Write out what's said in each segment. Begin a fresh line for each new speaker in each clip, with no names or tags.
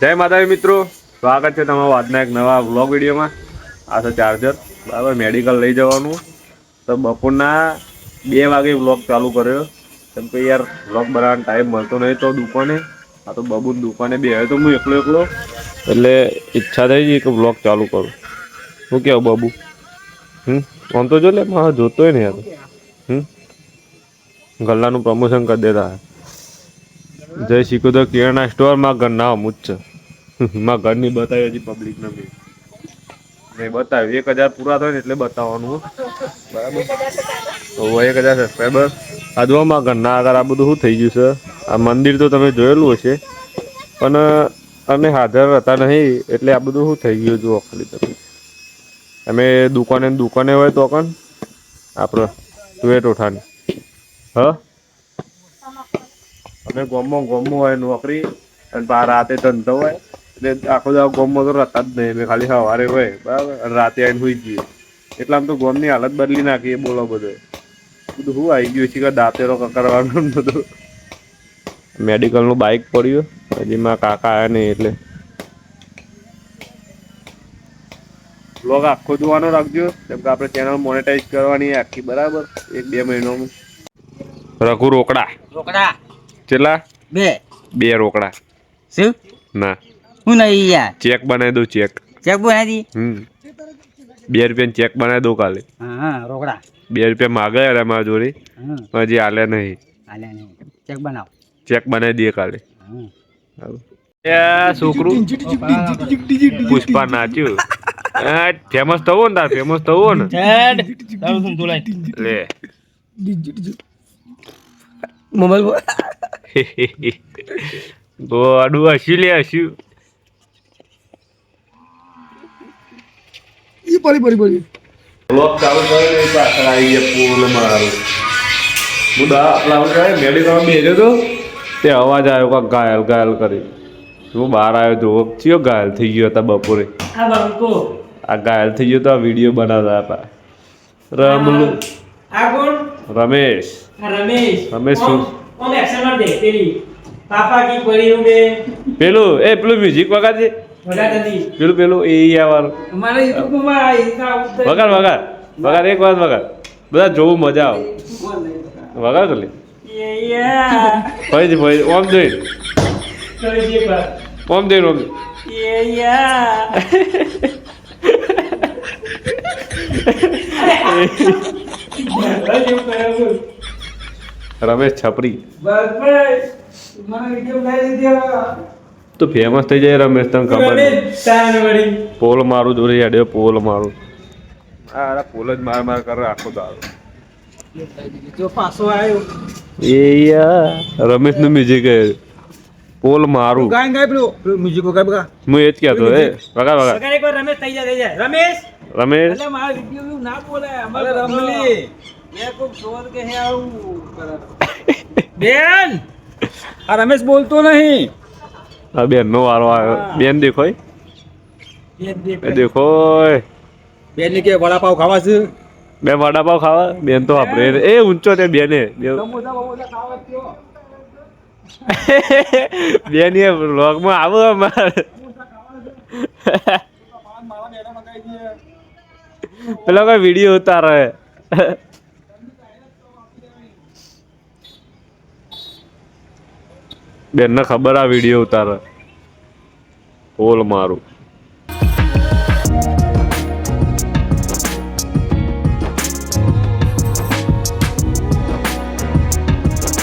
જય માતાજી મિત્રો. સ્વાગત છે તમારું આજના એક નવા વ્લોગ વિડીયોમાં. આ છે ચાર્જર બરાબર મેડિકલ લઈ જવાનું. તો બપોરના બે વાગે વ્લોગ ચાલુ કર્યો. કેમ કે યાર વ્લોગ બનાવવાનો ટાઈમ મળતો નહીં તો દુકાને. આ તો બબુની દુકાને બે. તો હું એકલો એકલો. એટલે ઈચ્છા થઈ ગઈ કે વ્લોગ ચાલુ કરું. શું કહેવું બબુ? હમ? આમ તો જો લે જોતો જોતોય ને યાર. હમ? ગલ્લાનું પ્રમોશન કરી દેતા. જય શીખો તો કિરાણા સ્ટોરમાં ઘર ના અમુજ છે. માં ઘરની બતાવી હજી પબ્લિક ને મેં બતાવ્યું. એક હજાર પૂરા થાય ને એટલે બતાવવાનું બરાબર? તો એક હજાર સબસ્ક્રાઈબર આ જો માં ઘરના આગળ આ બધું શું થઈ ગયું છે? આ મંદિર તો તમે જોયેલું હશે. પણ અમે હાજર હતા નહીં એટલે આ બધું શું થઈ ગયું જુઓ ખાલી તમે. અમે દુકાને દુકાને હોય તો કણ આપણે તુએ ટોઠાની હ? અમે ગોમો ગોમો હોય નોકરી અને બહાર રાતે ધંધો હોય. એટલે આખો દાવ ગોમમાં તો રહેતા જ નહીં. અમે ખાલી સવારે હોય બરાબર? રાતે આવીને સુઈ જઈએ એટલે આમ તો ગોમની હાલત બદલી નાખી એ બોલો બધો. બધું શું આવી ગયું છે કે દાંતેરો કકરવાનું બધું. મેડિકલનું બાઇક પડ્યું. હજી મારા કાકા આવ્યા નહીં એટલે. બ્લોગ આખો જોવાનો રાખજો. કેમ કે આપણે ચેનલ મોનેટાઈઝ કરવાની આખી બરાબર? એક બે મહિનામાં. રઘુ રોકડા.
રોકડા.
કેટલા?
બે.
બે રોકડા.
શું?
ના.
હું નહીં યાર.
ચેક બનાવી દઉં ચેક.
ચેક બનાવી
હમ. બે રૂપિયા ચેક બનાવી દઉં કાલે.
હા રોકડા.
બે રૂપિયા માગે યાર અમારા જોડે. હજી હાલે નહીં.
હાલે નહીં. ચેક બનાવ.
ચેક બનાવી દઈએ કાલે.
હા.
હારું. એ છોકરું. પુષ્પા નાચ્યું. ફેમસ થવું ને તાર ફેમસ થવું ને. લે.
મોબાઈલ
ગોડું હસ્યું લે હસ્યું. બ્લોક ચાલુ કરીને પાછળ આવી ગયા પોલ મારું હું દા લાવું જાય મેડિકલમાં બેસ્યો તો. તે અવાજ આવ્યો કાંક ઘાયલ ઘાયલ કરી. હું બહાર આવ્યો તો ચિયો ઘાયલ થઈ ગયો હતા બપોરે.
આ બાબકો
આ ઘાયલ થઈ ગયો તો આ વીડિયો બનાવતા હતા. રમલું. રમેશ.
રમેશ.
રમેશ શું?
પેલી. પાપા કી પડી ઉડે
પેલું એ પેલું મ્યુઝિક વગાડજે. પેલું પેલું એ
આવતું
વગાડ વગાડ વગાડ એક વાર વગાડ. બધા જોવું મજા આવે. વગાડ
યે.
ફરીથી ફરી ઓમ જોઈ. ઓમ જોઈ ઓમ રમેશ છપરી તો ફેમસ થઈ જાય રમેશ તને ખબર પોલ મારું જોડે યાડે પોલ મારું. આ પોલ જ માર માર કરે આખો દારો
જો પાછો આવ્યો
એ યાર રમેશનું મ્યુઝિક પોલ મારું.
ગાય ગાય પેલું પેલું મ્યુઝિક ગાય બગા
હું એ જ કહેતો હે
વગા વગા રમેશ થઈ જાય થઈ જાય રમેશ?
રમેશ?
એટલે મારા વિડિયો ના બોલે અમારે રમલી. મેં કોઈ શોર કે હે આવું બેન! આ રમેશ બોલતો નહીં.
આ બેન નો વારો આવ્યો બેન દેખોય બેન દેખોય
બેનની કે વડાપાવ ખાવા છે?
બે વડાપાવ ખાવા? બેન તો આપણે એ ઊંચો તે બેને. બેન એ વ્લોગમાં આવો અમાર. પેલો કોઈ વીડિયો ઉતારે. બેનને ખબર આ વીડિયો ઉતારે. બોલ મારું.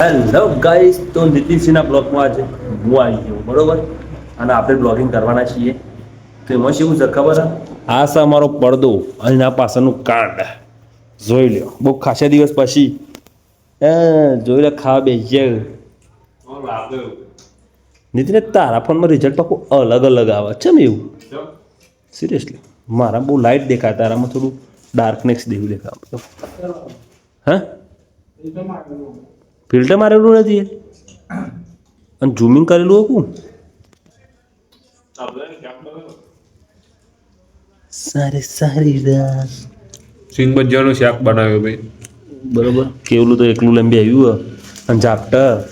હેલો ગાઈસ તો નીતિનસિંહના બ્લોગમાં આજે હું આવી ગયો, બરોબર? અને આપણે બ્લોગિંગ કરવાના છીએ. તો એમાં શું છે ખબર? આ છે અમારો પડદો અને આ પાછળનું કાર્ડ જોઈ લ્યો, બહુ ખાસા દિવસ પછી. જોઈ લે ખાવા બેસી નીતિન તારા ફોનમાં રિઝલ્ટ પાછું અલગ અલગ આવે ચમ એવું? સિરિયસલી મારા બહુ લાઇટ દેખાય તારામાં થોડું ડાર્કનેસ દેવું દેખાય. હા? ફિલ્ટર મારેલું નથી? અને ઝૂમિંગ કરેલું હતું સારી સારી રાત
સિંગ ભજીયાનું શાક બનાવ્યું ભાઈ.
બરોબર. કેવલું તો એકલું લંબી આવ્યું. અને ઝાપટા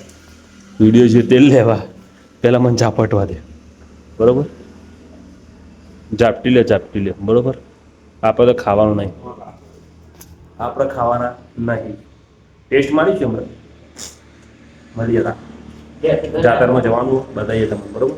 વીડિયો જે તેલ લેવા પહેલાં મને ઝાપટવા દે. બરોબર? ઝાપટી લે ઝાપટી લે. બરોબર? આપણે તો ખાવાનું નહીં. આપણે ખાવાના નહીં. ટેસ્ટ મારી છે હમણાં? મળીએ તા જાતરમાં જવાનું બતાવીએ તમને બરોબર?